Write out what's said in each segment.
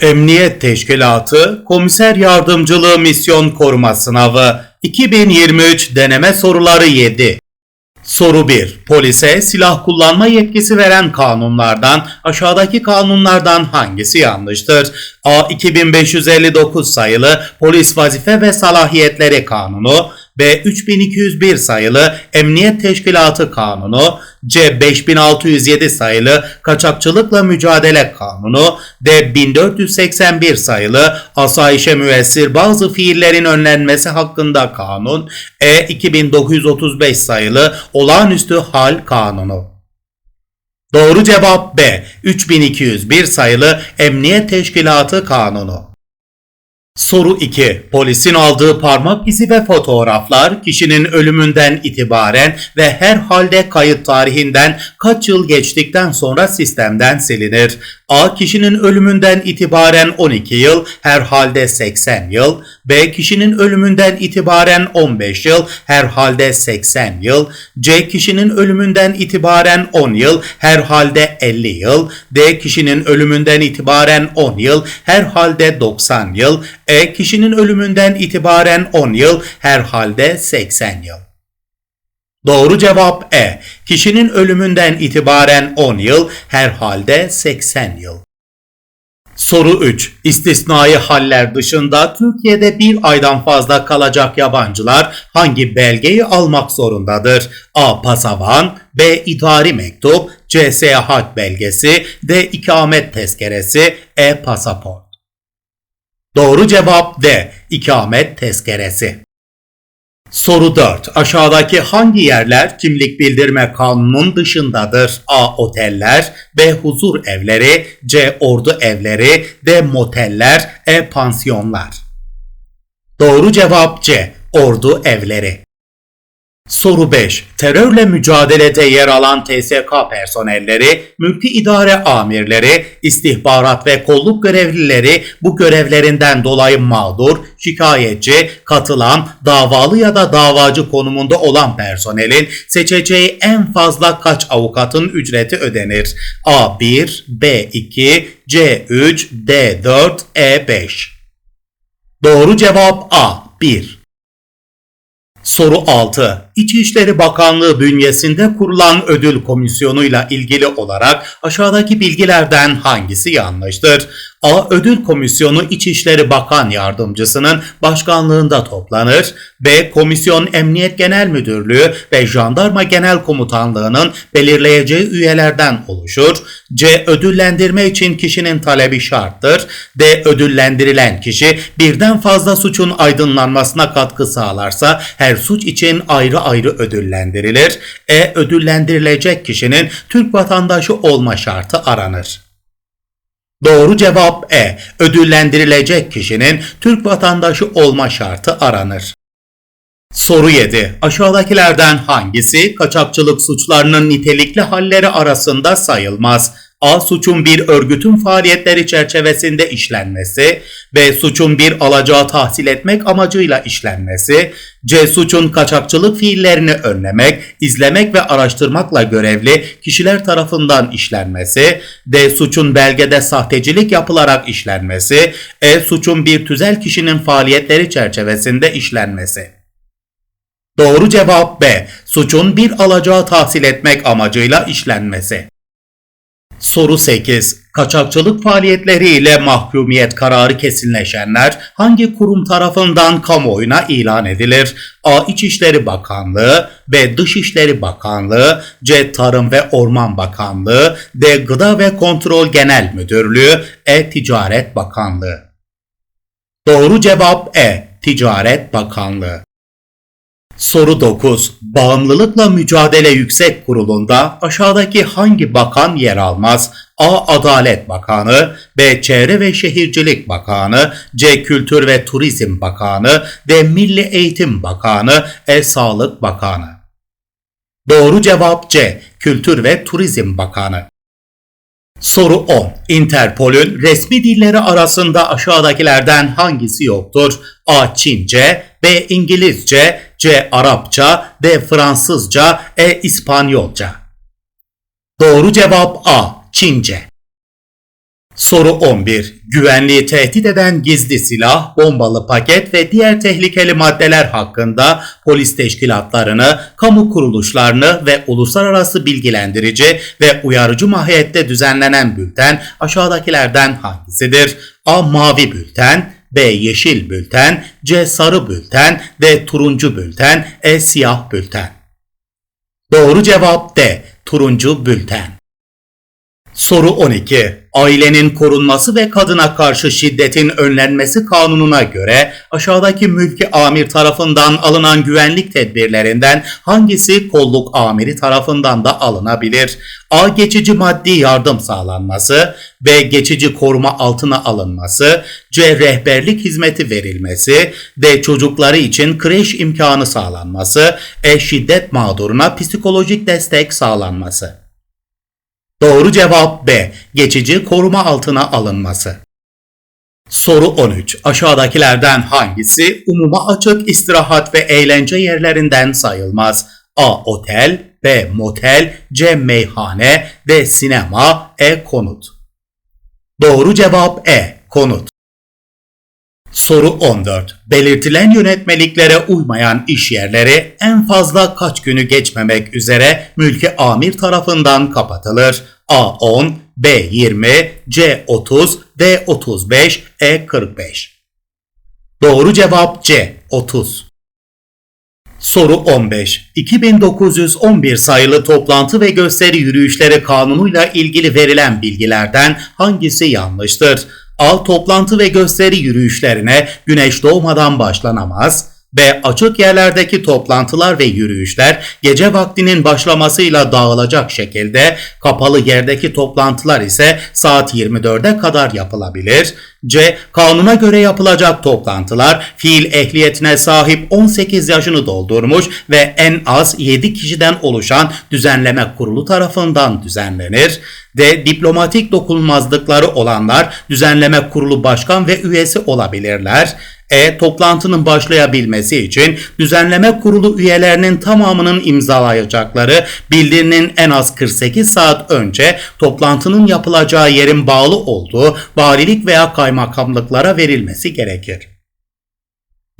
Emniyet Teşkilatı Komiser Yardımcılığı Misyon Koruma Sınavı 2023 deneme soruları 7. Soru 1. Polise silah kullanma yetkisi veren kanunlardan aşağıdaki kanunlardan hangisi yanlıştır? A. 2559 sayılı Polis Vazife ve Salahiyetleri Kanunu B. 3201 sayılı Emniyet Teşkilatı Kanunu C. 5607 sayılı Kaçakçılıkla Mücadele Kanunu D. 1481 sayılı Asayişe müessir bazı fiillerin önlenmesi hakkında kanun E. 2935 sayılı Olağanüstü Hal Kanunu Doğru cevap B. 3201 sayılı Emniyet Teşkilatı Kanunu. Soru 2. Polisin aldığı parmak izi ve fotoğraflar kişinin ölümünden itibaren ve her halde kayıt tarihinden kaç yıl geçtikten sonra sistemden silinir? A. Kişinin ölümünden itibaren 12 yıl, her halde 80 yıl. B. Kişinin ölümünden itibaren 15 yıl, her halde 80 yıl. C. Kişinin ölümünden itibaren 10 yıl, her halde 50 yıl. D. Kişinin ölümünden itibaren 10 yıl, her halde 90 yıl. E. Kişinin ölümünden itibaren 10 yıl, her halde 80 yıl. Doğru cevap E. Kişinin ölümünden itibaren 10 yıl, herhalde 80 yıl. Soru 3. İstisnai haller dışında Türkiye'de bir aydan fazla kalacak yabancılar hangi belgeyi almak zorundadır? A. Pasavan B. İdari mektup C. Seyahat belgesi D. İkamet tezkeresi E. Pasaport Doğru cevap D. İkamet tezkeresi. Soru 4. Aşağıdaki hangi yerler kimlik bildirme kanunun dışındadır? A. Oteller B. Huzur evleri C. Ordu evleri D. Moteller E. Pansiyonlar Doğru cevap C. Ordu evleri. Soru 5. Terörle mücadelede yer alan TSK personelleri, mülki idare amirleri, istihbarat ve kolluk görevlileri bu görevlerinden dolayı mağdur, şikayetçi, katılan, davalı ya da davacı konumunda olan personelin seçeceği en fazla kaç avukatın ücreti ödenir? A1, B2, C3, D4, E5 Doğru cevap A. 1. Soru 6. İçişleri Bakanlığı bünyesinde kurulan ödül komisyonuyla ilgili olarak aşağıdaki bilgilerden hangisi yanlıştır? A. Ödül Komisyonu İçişleri Bakan Yardımcısının başkanlığında toplanır. B. Komisyon Emniyet Genel Müdürlüğü ve Jandarma Genel Komutanlığı'nın belirleyeceği üyelerden oluşur. C. Ödüllendirme için kişinin talebi şarttır. D. Ödüllendirilen kişi birden fazla suçun aydınlanmasına katkı sağlarsa her suç için ayrı ayrı ödüllendirilir. E. Ödüllendirilecek kişinin Türk vatandaşı olma şartı aranır. Doğru cevap E. Ödüllendirilecek kişinin Türk vatandaşı olma şartı aranır. Soru 7. Aşağıdakilerden hangisi kaçakçılık suçlarının nitelikli halleri arasında sayılmaz? A. Suçun bir örgütün faaliyetleri çerçevesinde işlenmesi. B. Suçun bir alacağı tahsil etmek amacıyla işlenmesi. C. Suçun kaçakçılık fiillerini önlemek, izlemek ve araştırmakla görevli kişiler tarafından işlenmesi. D. Suçun belgede sahtecilik yapılarak işlenmesi. E. Suçun bir tüzel kişinin faaliyetleri çerçevesinde işlenmesi. Doğru cevap B. Suçun bir alacağı tahsil etmek amacıyla işlenmesi. Soru 8. Kaçakçılık faaliyetleriyle mahkumiyet kararı kesinleşenler hangi kurum tarafından kamuoyuna ilan edilir? A. İçişleri Bakanlığı B. Dışişleri Bakanlığı C. Tarım ve Orman Bakanlığı D. Gıda ve Kontrol Genel Müdürlüğü E. Ticaret Bakanlığı Doğru cevap E. Ticaret Bakanlığı Soru 9. Bağımlılıkla Mücadele Yüksek Kurulu'nda aşağıdaki hangi bakan yer almaz? A. Adalet Bakanı B. Çevre ve Şehircilik Bakanı C. Kültür ve Turizm Bakanı D. Milli Eğitim Bakanı E. Sağlık Bakanı Doğru cevap C. Kültür ve Turizm Bakanı Soru 10. Interpol'ün resmi dilleri arasında aşağıdakilerden hangisi yoktur? A. Çince B. İngilizce C. Arapça D. Fransızca E. İspanyolca Doğru cevap A. Çince Soru 11. Güvenliği tehdit eden gizli silah, bombalı paket ve diğer tehlikeli maddeler hakkında polis teşkilatlarını, kamu kuruluşlarını ve uluslararası bilgilendirici ve uyarıcı mahiyette düzenlenen bülten aşağıdakilerden hangisidir? A. Mavi bülten B. Yeşil bülten C. Sarı bülten D. Turuncu bülten E. Siyah bülten Doğru cevap D. Turuncu bülten Soru 12. Ailenin korunması ve kadına karşı şiddetin önlenmesi kanununa göre aşağıdaki mülki amir tarafından alınan güvenlik tedbirlerinden hangisi kolluk amiri tarafından da alınabilir? A. Geçici maddi yardım sağlanması B. Geçici koruma altına alınması C. Rehberlik hizmeti verilmesi D. Çocukları için kreş imkanı sağlanması E. Şiddet mağduruna psikolojik destek sağlanması Doğru cevap B. Geçici koruma altına alınması. Soru 13. Aşağıdakilerden hangisi umuma açık istirahat ve eğlence yerlerinden sayılmaz? A. Otel B. Motel C. Meyhane D. Sinema E. Konut Doğru cevap E. Konut. Soru 14. Belirtilen yönetmeliklere uymayan iş yerleri en fazla kaç günü geçmemek üzere mülki amir tarafından kapatılır? A 10, B 20, C 30, D 35, E 45. Doğru cevap C 30. Soru 15. 2911 sayılı toplantı ve gösteri yürüyüşleri kanunuyla ilgili verilen bilgilerden hangisi yanlıştır? A. Toplantı ve gösteri yürüyüşlerine güneş doğmadan başlanamaz. B. Açık yerlerdeki toplantılar ve yürüyüşler gece vaktinin başlamasıyla dağılacak şekilde, kapalı yerdeki toplantılar ise saat 24'e kadar yapılabilir. C. Kanuna göre yapılacak toplantılar fiil ehliyetine sahip 18 yaşını doldurmuş ve en az 7 kişiden oluşan düzenleme kurulu tarafından düzenlenir. D. Diplomatik dokunulmazlıkları olanlar düzenleme kurulu başkan ve üyesi olabilirler. E. Toplantının başlayabilmesi için düzenleme kurulu üyelerinin tamamının imzalayacakları bildirinin en az 48 saat önce toplantının yapılacağı yerin bağlı olduğu valilik veya kaymakamlıklara verilmesi gerekir.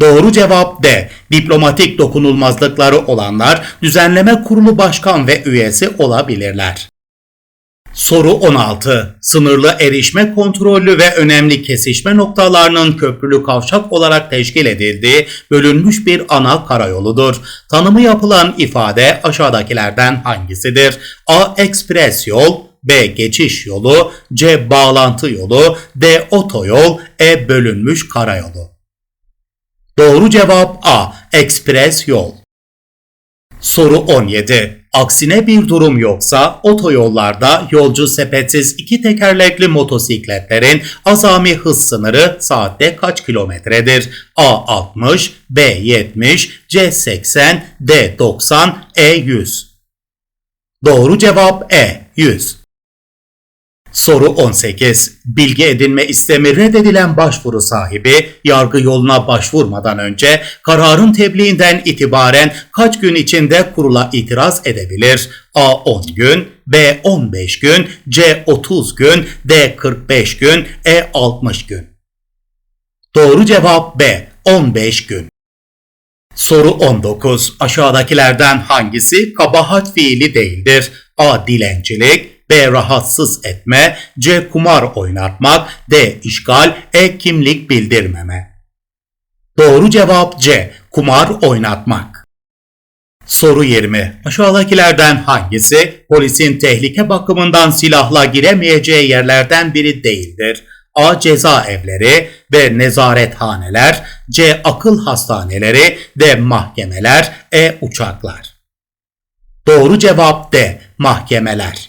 Doğru cevap D. Diplomatik dokunulmazlıkları olanlar düzenleme kurulu başkan ve üyesi olabilirler. Soru 16. Sınırlı erişme kontrollü ve önemli kesişme noktalarının köprülü kavşak olarak teşkil edildiği bölünmüş bir ana karayoludur. Tanımı yapılan ifade aşağıdakilerden hangisidir? A. Ekspres yol B. Geçiş yolu C. Bağlantı yolu D. Otoyol E. Bölünmüş karayolu Doğru cevap A. Ekspres yol Soru 17. Aksine bir durum yoksa otoyollarda yolcu sepetsiz iki tekerlekli motosikletlerin azami hız sınırı saatte kaç kilometredir? A 60, B 70, C 80, D 90, E 100. Doğru cevap E 100. Soru 18. Bilgi edinme istemi reddedilen başvuru sahibi yargı yoluna başvurmadan önce kararın tebliğinden itibaren kaç gün içinde kurula itiraz edebilir? A 10 gün, B 15 gün, C 30 gün, D 45 gün, E 60 gün. Doğru cevap B 15 gün. Soru 19. Aşağıdakilerden hangisi kabahat fiili değildir? A. Dilencilik B. Rahatsız etme C. Kumar oynatmak D. işgal E. Kimlik bildirmeme Doğru cevap C. Kumar oynatmak Soru 20. Aşağıdakilerden hangisi polisin tehlike bakımından silahla giremeyeceği yerlerden biri değildir? A. Cezaevleri B. Nezarethaneler C. Akıl hastaneleri D. Mahkemeler E. Uçaklar Doğru cevap D. Mahkemeler